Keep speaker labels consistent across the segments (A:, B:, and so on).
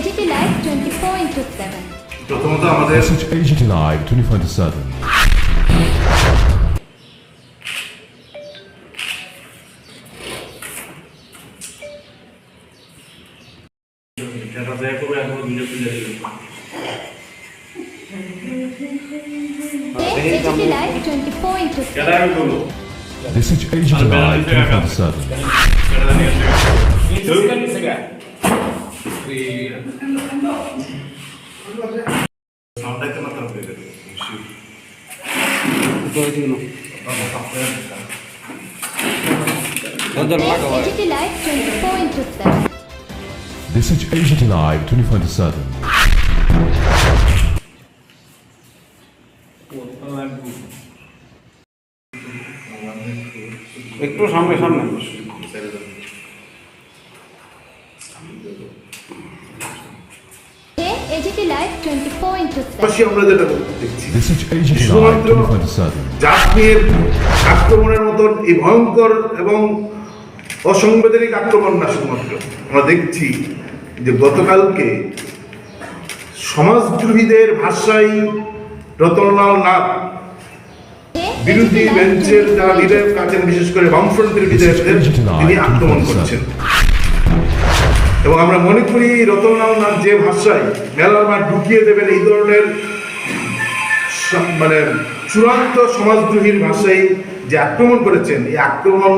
A: Agility Live
B: 24/7 24/7
A: Agent Live 24/7.
B: This is AGT Live 24/7.
C: একটু সামনে সামনে
D: পাশাপাশি আমরা যেটা দেখছি।
B: This is AGT Live
D: শুধুমাত্র
B: 24/7.
D: জাত নিয়ে আক্রমণের মতন এই ভয়ঙ্কর এবং অসাংবিধানিক আক্রমণ না শুধুমাত্র। আমরা দেখছি যে গতকালকে সমাজদ্রোহীদের ভাষায় রতনলাল নাথ বিরোধী বেঞ্চের যারা বিধায়ক আছেন বিশেষ করে বামফ্রন্টের বিধায়কদের তিনি আক্রমণ করছেন। এবং আমরা মনে করি রতনলাল নাথ যে ভাষায় মেলার মাঠ ঢুকিয়ে দেবেন এই ধরনের মানে চূড়ান্ত সমাজদ্রোহীর ভাষায় যে আক্রমণ করেছেন এই আক্রমণ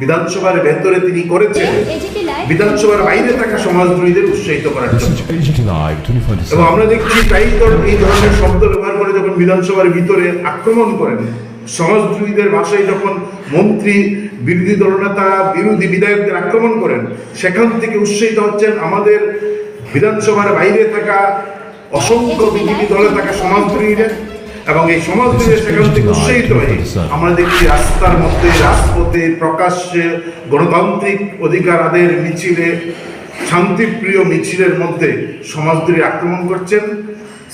D: বিধানসভার ভেতরে তিনি করেছেন বিধানসভার বাইরে থাকা সমাজদ্রোহীদের উৎসাহিত করার জন্য এবং আমরা
B: 24/7.
D: দেখছি তাই এই ধরনের শব্দ ব্যবহার করে যখন বিধানসভার ভিতরে আক্রমণ করেন সমাজদ্রোহীদের ভাষায় যখন মন্ত্রী বিরোধী দলনেতা বিরোধী বিধায়কদের আক্রমণ করেন সেখান থেকে উৎসাহিত হচ্ছেন আমাদের বিধানসভার বাইরে থাকা অসংখ্য বিজেপি দলে থাকা সমাজদ্রোহীরা এবং এই সমাজদ্রোহীরা সেখান থেকে উৎসাহিত হয়ে আমরা দেখছি রাস্তার মধ্যে রাজপথে প্রকাশ্যে গণতান্ত্রিক অধিকার আদের মিছিলে শান্তিপ্রিয় মিছিলের মধ্যে সমাজদ্রোহী আক্রমণ করছেন।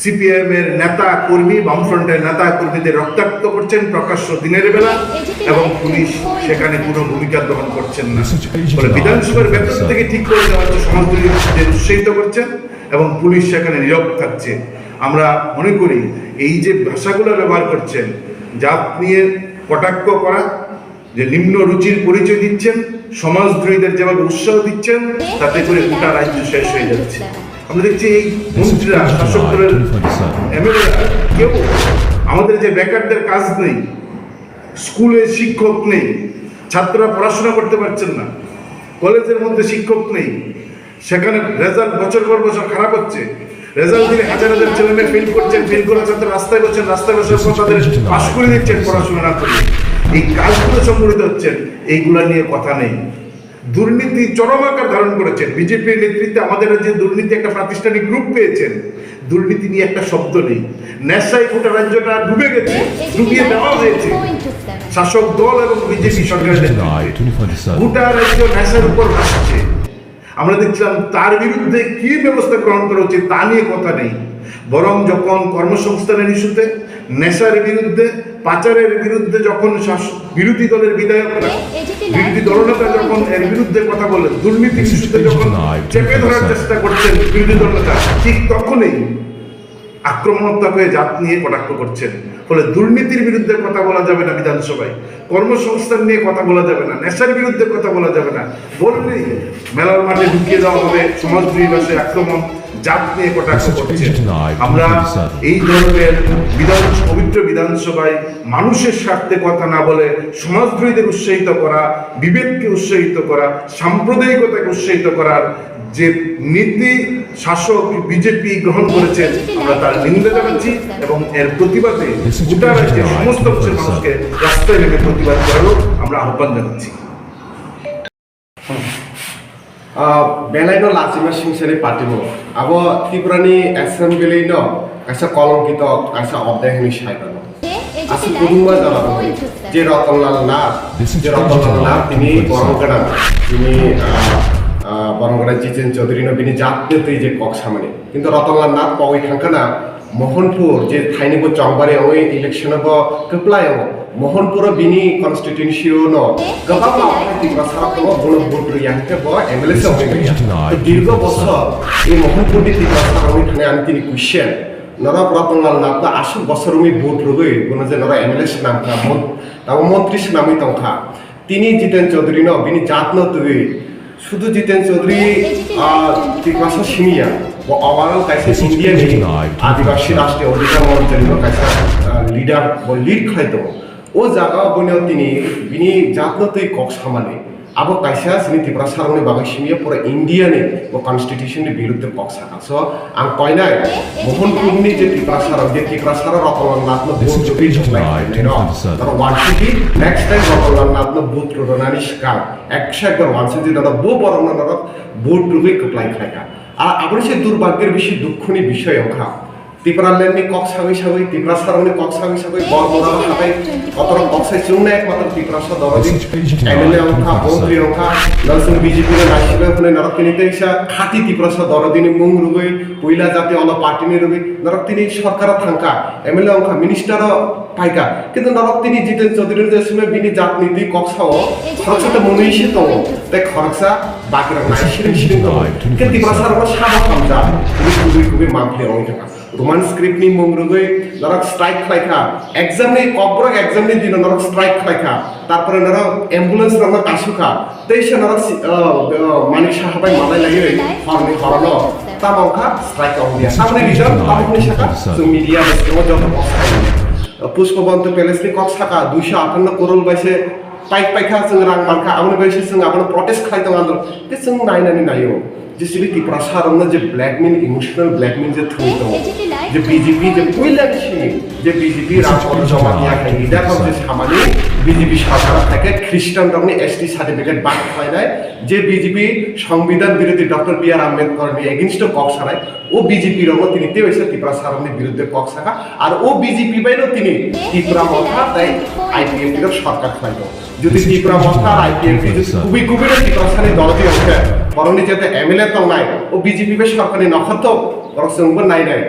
D: সিপিএম এর নেতা কর্মী, বামফ্রন্টের নেতা কর্মীদের রক্তাক্ত করছেন প্রকাশ্য দিনের বেলা এবং পুলিশ সেখানে কোনো ভূমিকা গ্রহণ করছেন না। ফলে বিধানসভার ভেতর থেকে ঠিক করে দেওয়া হচ্ছে সমাজদ্রোহীদের উৎসাহিত করছেন এবং পুলিশ সেখানে নীরব থাকছে। আমরা মনে করি এই যে ভাষাগুলো ব্যবহার করছেন, জাত নিয়ে কটাক্ষ করা যে নিম্ন রুচির পরিচয় দিচ্ছেন, সমাজদ্রোহীদের যেভাবে উৎসাহ দিচ্ছেন, তাতে করে গোটা রাজ্য শেষ হয়ে যাচ্ছে। আমরা দেখছি এই মন্ত্রীরা, শাসক দলের কেউ আমাদের যে বেকারদের কাজ নেই, স্কুলে শিক্ষক নেই, ছাত্ররা পড়াশোনা করতে পারছেন না, কলেজের মধ্যে শিক্ষক নেই, সেখানে রেজাল্ট বছর পর বছর খারাপ হচ্ছে রেজাল্ট দিলে হাজার হাজার ছেলে মেয়ে ফেল করছেন ফেল করা ছাত্র রাস্তায় বসছেন রাস্তায় পর তাদের পাশ করে দিচ্ছেন পড়াশোনা না করে। এই কাজগুলো সংগঠিত হচ্ছেন এইগুলা নিয়ে কথা নেই। দুর্নীতি চরম আকার ধারণ করেছেন। বিজেপির নেতৃত্বে আমাদের যে দুর্নীতি একটা প্রাতিষ্ঠানিক রূপ পেয়েছেন। দুর্নীতি নিয়ে একটা শব্দ নেই। নেশায় গোটা রাজ্যটা ডুবে গেছে ডুবিয়ে দেওয়া হয়েছে।
A: 24 into 7.
D: শাসক দল এবং বিজেপি সরকারের
B: AGT
D: নেতৃত্বে।
B: Live 24/7.
D: গোটা রাজ্য নেশার উপর ভাসছে। আমরা দেখছিলাম তার বিরুদ্ধে কি ব্যবস্থা গ্রহণ করা উচিত তা নিয়ে কথা নেই। বরং যখন কর্মসংস্থানের ইস্যুতে নেশার বিরুদ্ধে পাচারের বিরুদ্ধে যখন বিরোধী দলের বিধায়করা বিরোধী দলনেতা যখন এর বিরুদ্ধে কথা বলেন দুর্নীতির ইস্যুতে যখন চেপে ধরার চেষ্টা করছেন বিরোধী দলনেতা ঠিক তখনই আক্রমণাত্মক হয়ে জাত নিয়ে কটাক্ষ করছেন। ফলে দুর্নীতির বিরুদ্ধে কথা বলা যাবে না বিধানসভায় কর্মসংস্থান নিয়ে কথা বলা যাবে না নেশার বিরুদ্ধে কথা বলা যাবে না। বললেই মেলার মাঠে ঢুকিয়ে দেওয়া হবে সমাজদ্রোহী ভাষায় আক্রমণ জাত নিয়ে কটাক্ষ করছে। আমরা এই ধরনের বিধান পবিত্র বিধানসভায় মানুষের স্বার্থে কথা না বলে সমাজদ্রোহীদের উৎসাহিত করা বিবেককে উৎসাহিত করা সাম্প্রদায়িকতাকে উৎসাহিত করার যে নীতি শাসক বিজেপি গ্রহণ করেছে আমরা তার নিন্দা জানাচ্ছি এবং এর প্রতিবাদে গোটা রাজ্যের সমস্ত অংশের মানুষকে রাস্তায় নেমে প্রতিবাদ করারও আমরা আহ্বান জানাচ্ছি।
C: লাচিমা পাতিব আব ত্রিপুরানি ন আচ্ছা কলঙ্কিত আচ্ছা আচ্ছা জানাব। যে রতনলাল নাথ যে রতনলাল নাথ তিনি গরম তিনি বরঙ্গরা জিতেন চৌধুরী নবীনি জাতীয়তই যে কক সামনে। কিন্তু রতনলাল নাথ পগই খাঙ্কানা মোহনপুর, যে থাইনিব চংবারে ওই ইলেকশন হব কেপ্লায় মোহনপুর বিনি কনস্টিটিউন্সি গবা দীর্ঘ বছর এই মোহনপুর বিতি আমি নরা রতনলাল নাথ বছর ভোট কোন যে নরা নাম তা মন্ত্রী নামই তংখা। তিনি জিতেন চৌধুরী ন জাত ন তুই শুধু জিতেন চৌধুরী আর তিরপাশা সিমিয়া আমারও কাছে ইন্ডিয়ান আদিবাসী রাষ্ট্রে অধিকার মঞ্চের কাছে লিডার লিড খাইতো। ও জায়গা বলেও তিনি বিনি জাতনতই কক সামালে तै कक सामाने आबो कायसा सिनि त्रिपुरा सारनि बागै सिमिया पुरा इन्डियानि ब कन्स्टिट्युशननि बिरुद्ध कक साका स आं कयनाय मोहनपुरनि जे त्रिपुरा सार जे त्रिपुरा सार रतनलाल नाथनो बुथ जुबि जुबाय न तर वान city next time Ratanlal नाथनो booth रुनानि सिगां एकशो एकबार वान सिटी दादा बो बरमना दादा बुथ रुबि कप्लाय खायका আর আবার সে দুর্ভাগ্যের বেশি দুঃখনি বিষয় অখা ত্রিপুরা ল্যান্ডনি কক সাগৈ সাগৈ ত্রিপুরা সারনি কক সাগৈ সাগৈ বরবরা সাগৈ অতর কক সাই চুংনা একমাত্র ত্রিপুরা সা দরদি। এমএলএ অংখা মন্ত্রী অংখা নলসং বিজেপি র নাসিবে হনে নরক তিনি তেইসা খাতি ত্রিপুরা সা দরদিনি মুং রুগৈ পইলা জাতি অল পার্টিনি রুগৈ নরক তিনি সরকার থাঙ্কা, এমএলএ অংখা মিনিস্টার পাইকা। কিন্তু নরক তিনি জিতেন চৌধুরীর যে সময় বিনি জাত নীতি কক সাও খরচটা মনুইসে দङ তাই খরচা বাকিরা নাইসিরিং সিরিং দङ কিন্তু ত্রিপুরা সারা সাবা খামজা খুবই খুবই খুবই মামলে অং থাকা রোমান স্ক্রিপ্টনি মুংরুগৈ নরক স্ট্রাইক খাইখা এক্সামনি কব্রক এক্সামনি দিন নরক স্ট্রাইক খাইখা তারপরে নরক অ্যাম্বুলেন্স নরক কাসুখা তেইসে নরক মানিক সাহাবাই মালাই লাগি হরনি হরন তামাংখা স্ট্রাইক অং দিয়া সামনে রিজাল্ট তামাংনি শাখা जों মিডিয়া বস্তু যত पुष्पबन्त प्यालेसनि कक साका दुइस' आटान्न करोड़ बाइसे पाइक पाइखा जों रां मानखा आबोनो बाइसे जों आबोनो प्रटेस्ट खालायदों आन्दोलन बे जों नायनानै नायो যে কি আমরা যে ব্ল্যাকমেল ইমোশনাল ব্ল্যাকমেল যে থ্রু যে বিজেপি যে যে বিজেপি রাজপথ জমা দিয়া খাই যে সামাজিক বিজেপি সরকার খ্রিস্টান এসটি সার্টিফিকেট বাদ হয় নাই যে বিজেপি সংবিধান বিরোধী ডক্টর বি আর আম্বেদকর এগেনস্টও কক সারায় ও বিজেপি রঙ তিনি তেও ত্রিপুরা সারণের বিরুদ্ধে কক সাকা আর ও বিজেপি বাইরেও তিনি ত্রিপুরা মহা তাই আইপিএফটির সরকার খাইল। যদি ত্রিপুরা মহা আর খুবই খুবই ত্রিপুরা সারের দলটি অংশ বরং নিজেদের এম এল এ তো নাই ও বিজেপি বে সরকারি নক্ষত বরং নাই নাই।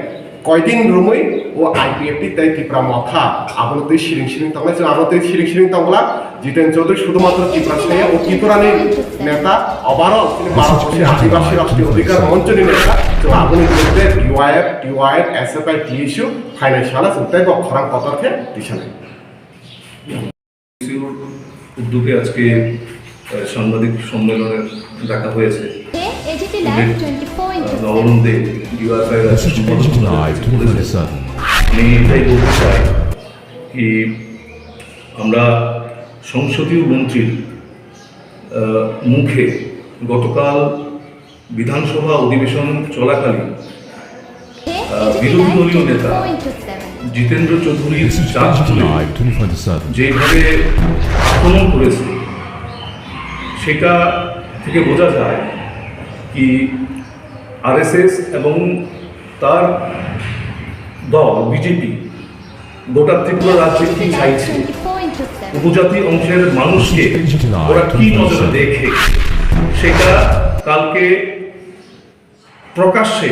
C: কয়দিন রুমই ও আইপিএফটি তাই ত্রিপুরা মথা। আবার তুই সিরিং সিরিং তো ছিল আবার তুই সিরিং সিরিং তংলা জিতেন চৌধুরী শুধুমাত্র ত্রিপুরা সিং ও ত্রিপুরানির নেতা অবারও তিনি ভারতবর্ষের আদিবাসী রাষ্ট্রীয় অধিকার মঞ্চনী নেতা তো আপনি বলতে UIF TUIF S F I TSU financial আছে তাই খরাং কথাকে দিশা নেই।
E: উদ্যোগে আজকে সাংবাদিক সম্মেলনের ডাকা হয়েছে।
A: AGT live twenty four into
E: নবরন্দে ইউআরআই
B: This is Agent Live 24/7.
E: আমি এটাই বলতে চাই কি আমরা সংসদীয় মন্ত্রীর আহ, মুখে গতকাল বিধানসভা অধিবেশন চলাকালীন বিরোধী দলীয় নেতা জিতেন্দ্র চৌধুরীর
B: This is
E: চাপ
B: Agent
E: তুলে
B: Live 24/7.
E: যেভাবে আক্রমণ করেছে সেটা থেকে বোঝা যায় কি আরএসএস এবং তার দল, বিজেপি, গোটা ত্রিপুরা রাজ্যে কি চাইছে? উপজাতি অংশের মানুষকে ওরা কি নজরে দেখে? সেটা কালকে প্রকাশ্যে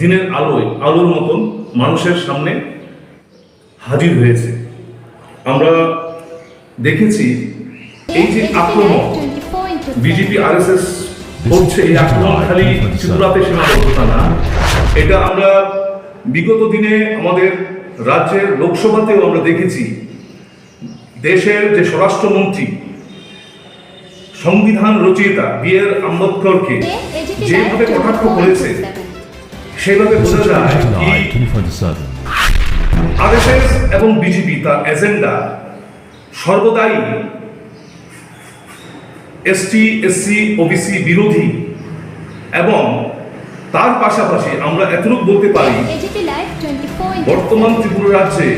E: দিনের আলোয়, আলোর মতন মানুষের সামনে হাজির হয়েছে। আমরা দেখেছি এই যে আক্রমণ বিজেপি আরএসএস করছে এই আক্রমণ খালি ত্রিপুরাতে সীমাবদ্ধতা না। এটা আমরা বিগত দিনে আমাদের রাজ্যের লোকসভাতেও আমরা দেখেছি। দেশের যে স্বরাষ্ট্রমন্ত্রী সংবিধান রচয়িতা বি আর আম্বেদকরকে যেভাবে কটাক্ষ করেছে সেভাবে বোঝা যায়
B: Agent
E: কি
B: Live 24/7.
E: আরএসএস এবং বিজেপি তার এজেন্ডা সর্বদাই এসটি এসসি ওবিসি বিরোধী। এবং তার পাশাপাশি আমরা এতটুকু বলতে পারি বর্তমান ত্রিপুরা রাজ্যে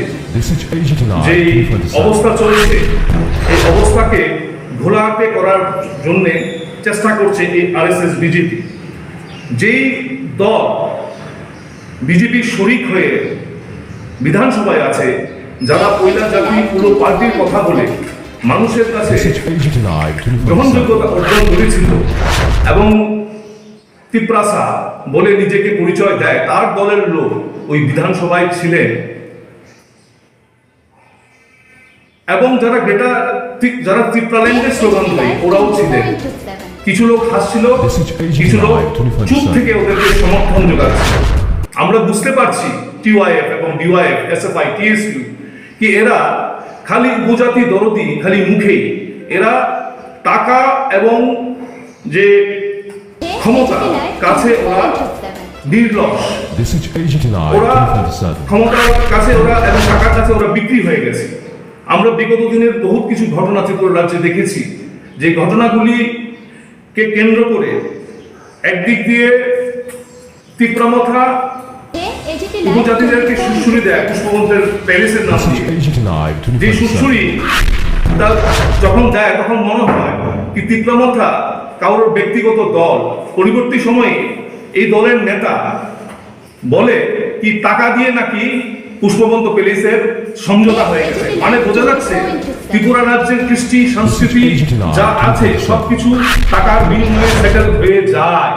E: যে অবস্থা চলছে এই অবস্থাকে ঘোলাটে করার জন্য চেষ্টা করছে এই আরএসএস বিজেপি। যেই দল বিজেপি শরিক হয়ে বিধানসভায় আছে যারা পয়লা জাতি পুরো পার্টির কথা বলে মানুষের কাছে
B: This is Agent Live 24/7.
E: গ্রহণযোগ্যতা অর্জন করেছিল এবং তিপ্রাসা বলে নিজেকে পরিচয় দেয়। তার দলের লোক ওই বিধানসভায় ছিলেন। এবং যারা গ্রেটা ত্রি- যারা ত্রিপ্রাল্যান্ডের স্লোগান দেয়, ওরাও ছিলেন। কিছু লোক হাসছিল, কিছু লোক চুপ থেকে ওদেরকে সমর্থন যোগাচ্ছে। আমরা বুঝতে পারছি টিওয়াইএফ এবং ডিওয়াইএফ এসএফআই টিএসইউ কি এরা খালি উপজাতি দরদি খালি মুখে এরা টাকা এবং যে ক্ষমতা কাছে ওরা নির্লস ওরা
B: 2027.
E: ক্ষমতার কাছে ওরা এবং টাকার কাছে ওরা বিক্রি হয়ে গেছে। আমরা বিগত দিনের বহুত কিছু ঘটনা ত্রিপুরা রাজ্যে দেখেছি। যে ঘটনাগুলিকে কেন্দ্র করে একদিক দিয়ে তীব্রমথা উপজাতিদেরকে সুশ্রুরি দেয় পুষ্পবন্তের প্যালেসের নাম যে
B: 2027.
E: সুশ্রুরি যখন দেয়, তখন মনে হয় কি তীব্রমথা কারোর ব্যক্তিগত দল। পরিবর্তী সময়ে এই দলের নেতা বলে কি টাকা দিয়ে নাকি পুষ্পবন্ত প্যালেসের সমঝোতা হয়ে গেছে। মানে বোঝা যাচ্ছে ত্রিপুরা রাজ্যের কৃষ্টি, সংস্কৃতি যা আছে, সবকিছু টাকার বিনিময়ে সেটেল হয়ে যায়,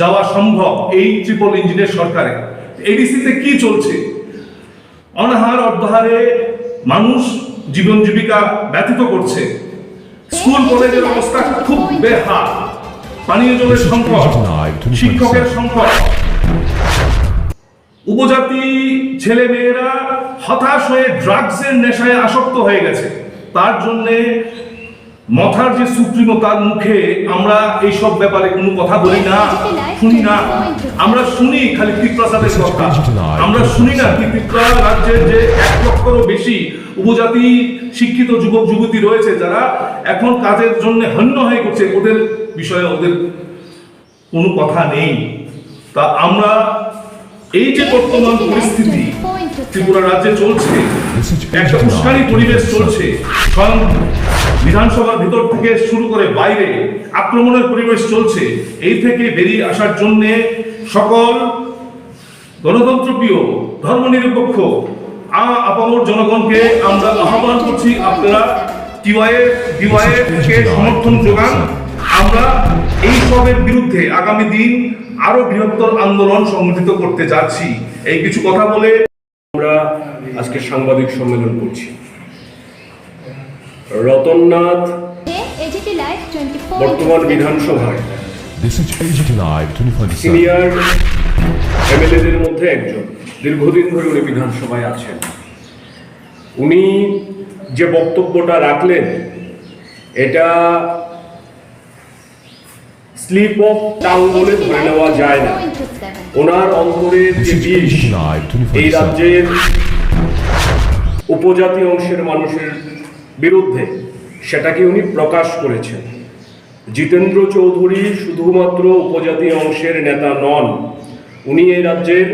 E: যাওয়া সম্ভব এই ট্রিপল ইঞ্জিনের সরকারে। এডিসিতে কি চলছে? অনাহার অর্ধহারে মানুষ জীবন জীবিকা ব্যতীত করছে। স্কুল, কলেজের অবস্থা খুব বেহাল। পানীয় জলের সংকট, শিক্ষকের সংকট। উপজাতি ছেলে মেয়েরা হতাশ হয়ে ড্রাগসের নেশায় আসক্ত হয়ে গেছে। তার জন্যে মথার যে সুপ্রিমো তার মুখে আমরা এইসব ব্যাপারে কোনো কথা বলি না, শুনি না। আমরা শুনি খালি ত্রিপ্রাসাদের কথা। আমরা শুনি না ত্রিপুরা রাজ্যের যে এক লক্ষরও বেশি উপজাতি শিক্ষিত যুবক, যুবতী রয়েছে যারা এখন কাজের জন্য হন্য হয়ে করছে ওদের বিষয়ে ওদের কোনো কথা নেই। তা আমরা এই যে বর্তমান পরিস্থিতি, ত্রিপুরা রাজ্যে চলছে, একটা উস্কানি পরিবেশ চলছে। স্বয়ং বিধানসভার ভিতর থেকে শুরু করে বাইরে আক্রমণের পরিবেশ চলছে। এই থেকে বেরিয়ে আসার জন্য সকল গণতন্ত্রপ্রিয় ধর্মনিরপেক্ষ আপামর জনগণকে আমরা আহ্বান করছি আপনারা সমর্থন যোগান। আমরা এই সবের বিরুদ্ধে আগামী দিন আরও বৃহত্তর আন্দোলন সংগঠিত করতে যাচ্ছি। এই কিছু কথা বলে
F: আমরা আজকে সাংবাদিক সম্মেলন করছি। রতননাথ বর্তমান বিধানসভায়।
B: This is Agent Live 2027.
F: Senior এমএলএদের মধ্যে একজন। দীর্ঘদিন ধরে উনি বিধানসভায় আছেন। উনি যে বক্তব্যটা রাখলেন এটা স্লিপ অফ টাং বলে ধরে নেওয়া যায় না। ওনার অন্তরের যে বিষ এই রাজ্যের উপজাতি অংশের মানুষের বিরুদ্ধে সেটাকে উনি প্রকাশ করেছেন। জিতেন্দ্র চৌধুরী শুধুমাত্র উপজাতি অংশের নেতা নন উনি এই রাজ্যের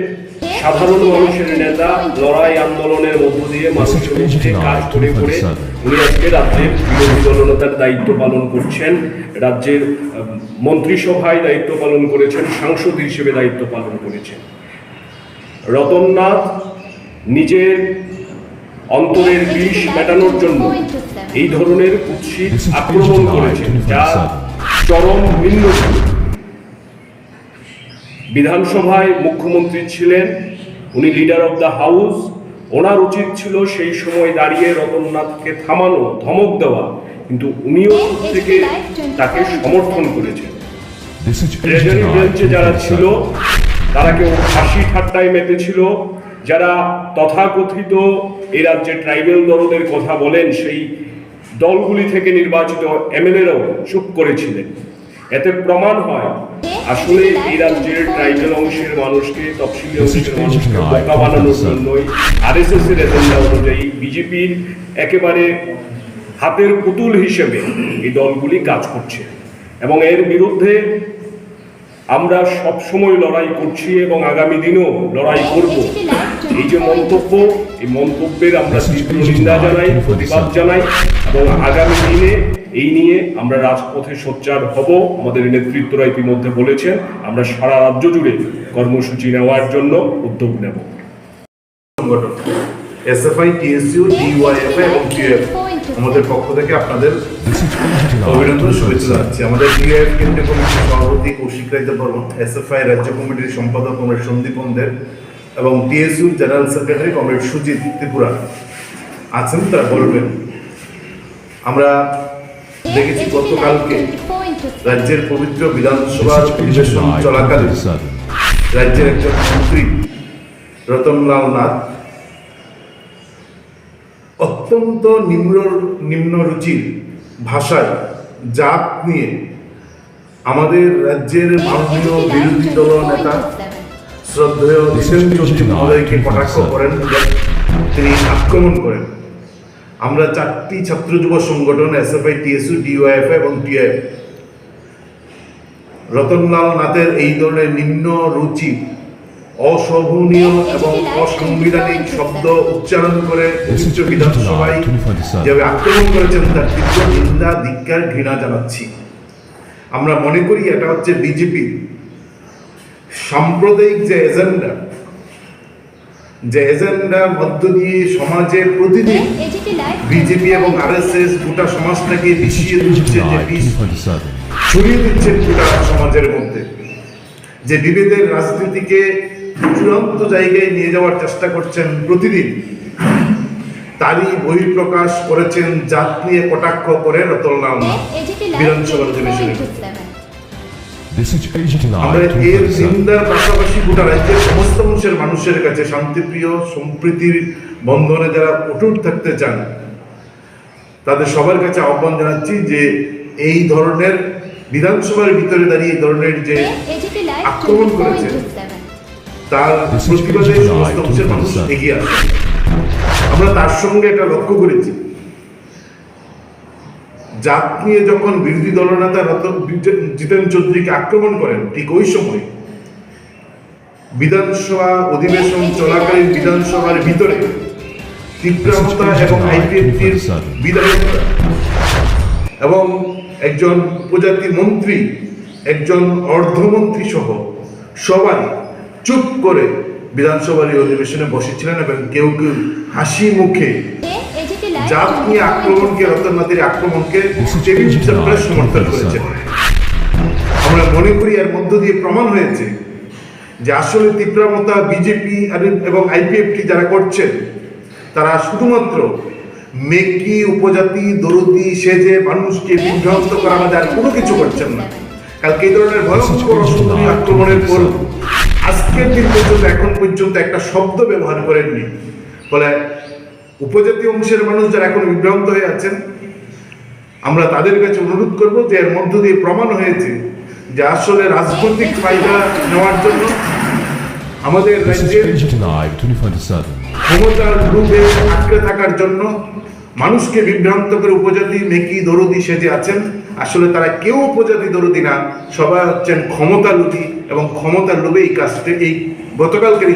F: সাধারণ মানুষের নেতা লড়াই আন্দোলনের মধ্য দিয়ে মানুষের কাজ করে করে উনি আজকে রাজ্যের বিরোধী দলনেতার দায়িত্ব পালন করছেন রাজ্যের মন্ত্রিসভায় দায়িত্ব পালন করেছেন সাংসদ হিসেবে দায়িত্ব পালন করেছেন। রতননাথ নিজের অন্তরের বিষ মেটানোর জন্য এই ধরনের কুৎসিত আক্রমণ করেছেন যা চরম নিম্ন বিধানসভায় মুখ্যমন্ত্রী ছিলেন উনি লিডার অফ দ্য হাউস ওনার উচিত ছিল সেই সময় দাঁড়িয়ে রতননাথকে থামানো ধমক দেওয়া কিন্তু উনিও থেকে তাকে সমর্থন করেছেন। ট্রেজারি বেঞ্চে যারা ছিল তারা কেউ হাসি ঠাট্টায় মেতেছিল যারা তথাকথিত এই রাজ্যে ট্রাইবেল দলদের কথা বলেন সেই দলগুলি থেকে নির্বাচিত এমএলএরাও চুপ করেছিলেন। এতে প্রমাণ হয় আসলে এই রাজ্যের ট্রাইবেল অংশের মানুষকে তফসিলি অংশের মানুষকে বোকা বানানোর জন্যই আরএসএস এর এজেন্ডা অনুযায়ী বিজেপির একেবারে হাতের পুতুল হিসেবে এই দলগুলি কাজ করছে। এবং এর বিরুদ্ধে আমরা সব সময় লড়াই করছি এবং আগামী দিনেও লড়াই করব। এই যে মন্তব্য, এই মন্তব্যের আমরা তীব্র নিন্দা জানাই, প্রতিবাদ জানাই এবং আগামী দিনে এই নিয়ে আমরা রাজপথে সোচ্চার হব। আমাদের নেতৃত্বরা ইতিমধ্যে বলেছেন, আমরা সারা রাজ্য জুড়ে কর্মসূচি নেওয়ার জন্য উদ্যোগ নেব।
D: সংগঠন এসএফআই টিএসইউ ডিওয়াইএফ এবং টিএফ আমাদের পক্ষ থেকে আপনাদের অভিনন্দন, শুভেচ্ছা জানাচ্ছি আমাদের ডিএফ কেন্দ্রীয় কমিটির সভাপতি কৌশিক রাইতে বর্মন এসএফআই রাজ্য কমিটির সম্পাদক কমরেড সন্দীপন দেব এবং TSU general secretary comrade Sujit Tripura আছেন, তারা বলবেন আমরা দেখেছি গতকালকে রাজ্যের পবিত্র বিধানসভার অধিবেশন চলাকালীন
B: 2027.
D: রাজ্যের একজন মন্ত্রী রতনলাল নাথ অত্যন্ত নিম্ন নিম্ন রুচির ভাষায় জাত নিয়ে আমাদের রাজ্যের মাননীয় বিরোধী দল নেতা
A: 20.27.
D: শ্রদ্ধেয় দীপেন চৌধুরী মহোদয়কে কটাক্ষ করেন তিনি আক্রমণ করেন আমরা চারটি ছাত্র যুব সংগঠন এসএফআই টিএসইউ ডিওএফ এবং টিআইএফ রতনলাল নাথের এই ধরনের নিম্ন রুচি অশোভনীয় এবং অসাংবিধানিক শব্দ উচ্চারণ করে পবিত্র বিধানসভায় যেভাবে আক্রমণ করেছেন তার তীব্র নিন্দা ধিক্কার ঘৃণা জানাচ্ছি। আমরা মনে করি এটা হচ্ছে বিজেপি। সাম্প্রদায়িক যে এজেন্ডা যে এজেন্ডার মধ্য দিয়ে সমাজে প্রতিদিন বিজেপি এবং আরএসএস গোটা সমাজটাকে
B: is
D: দিচ্ছে যে বিষ ছড়িয়ে দিচ্ছেন গোটা সমাজের মধ্যে। যে বিভেদের রাজনীতিকে চূড়ান্ত জায়গায় নিয়ে যাওয়ার চেষ্টা করছেন প্রতিদিন তারই বহিঃপ্রকাশ করেছেন জাত নিয়ে কটাক্ষ করে রতনলাল বিধানসভার অধিবেশনে
A: 20.27.
B: This is Agent
D: আমরা এর নিন্দার পাশাপাশি গোটা রাজ্যের সমস্ত অংশের মানুষের কাছে শান্তিপ্রিয় সম্প্রীতির বন্ধনে যারা অটুট থাকতে চান তাদের সবার কাছে আহ্বান জানাচ্ছি যে এই ধরনের বিধানসভার ভিতরে দাঁড়িয়ে এই ধরনের যে আক্রমণ করেছে।
A: 20.27.
D: তার প্রতিবাদে সমস্ত অংশের মানুষ এগিয়ে আসে। আমরা তার সঙ্গে এটা লক্ষ্য করেছি। জাত নিয়ে যখন বিরোধী দলনেতা রতন জিতেন চৌধুরীকে আক্রমণ করেন ঠিক ওই সময় বিধানসভা অধিবেশন চলাকালীন বিধানসভার ভিতরে তীব্রমতা এবং আইপিএফটির বিধায়করা এবং একজন উপজাতি মন্ত্রী একজন অর্ধমন্ত্রী সহ সবাই চুপ করে বিধানসভার এই অধিবেশনে বসেছিলেন এবং কেউ কেউ হাসি মুখে জাত নিয়ে আক্রমণকে
A: 20.27.
D: আক্রমণকে সমর্থন করেছেন। আমরা মনে করি এর মধ্য দিয়ে প্রমাণ হয়েছে যে আসলে তীব্রমতা বিজেপি এবং আইপিএফটি যারা করছেন তারা শুধুমাত্র মেকি উপজাতি দরদি সেজে মানুষকে বিভ্রান্ত করা বাদে আর কোনো কিছু করছেন না। কালকে এই ধরনের ভয়ঙ্কর আক্রমণের পর আজকের দিন পর্যন্ত এখন পর্যন্ত একটা শব্দ ব্যবহার করেননি। ফলে উপজাতি অংশের মানুষ যারা এখন বিভ্রান্ত হয়ে আছেন আমরা তাদের কাছে অনুরোধ করব যে এর মধ্য দিয়ে প্রমাণ হয়েছে যে আসলে রাজনৈতিক ফায়দা নেওয়ার জন্য আমাদের
B: This
D: রাজ্যের
B: Agent Live 2027.
D: ক্ষমতার লোভে আঁকড়ে থাকার জন্য মানুষকে বিভ্রান্ত করে উপজাতি মেকি দরদি সেজে আছেন। আসলে তারা কেউ উপজাতি দরদি না সবাই হচ্ছেন ক্ষমতা লোভী এবং ক্ষমতার লোভে এই কাজটি এই গতকালকের